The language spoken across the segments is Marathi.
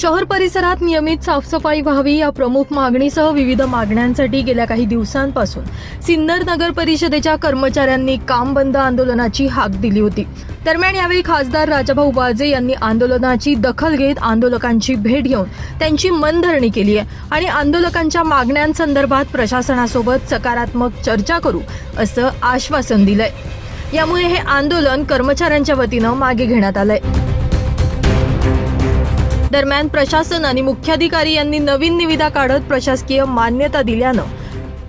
शहर परिसरात नियमित साफसफाई व्हावी या प्रमुख मागणीसह विविध मागण्यांसाठी गेल्या काही दिवसांपासून सिन्नर नगर परिषदेच्या कर्मचाऱ्यांनी काम बंद आंदोलनाची हाक दिली होती. दरम्यान यावेळी खासदार राजाभाऊ बाजे यांनी आंदोलनाची दखल घेत आंदोलकांची भेट घेऊन त्यांची मनधरणी केली आहे आणि आंदोलकांच्या मागण्यांसंदर्भात प्रशासनासोबत सकारात्मक चर्चा करू असं आश्वासन दिलंय. यामुळे हे आंदोलन कर्मचाऱ्यांच्या वतीनं मागे घेण्यात आलंय. दरम्यान प्रशासन आणि मुख्याधिकारी यांनी नवीन निविदा काढत प्रशासकीय मान्यता दिल्यानं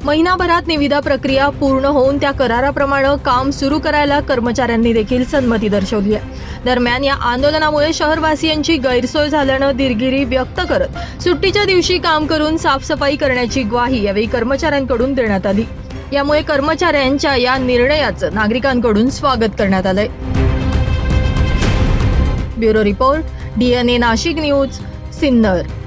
महिनाभरात निविदा प्रक्रिया पूर्ण होऊन त्या कराराप्रमाणे काम सुरू करायला कर्मचाऱ्यांनी देखील संमती दर्शवली आहे. दरम्यान या आंदोलनामुळे शहरवासियांची गैरसोय झाल्यानं दिलगिरी व्यक्त करत सुट्टीच्या दिवशी काम करून साफसफाई करण्याची ग्वाही यावेळी कर्मचाऱ्यांकडून देण्यात आली. यामुळे कर्मचाऱ्यांच्या या निर्णयाचं नागरिकांकडून स्वागत करण्यात आलंय. Bureau report DNA Nashik news Sinnar.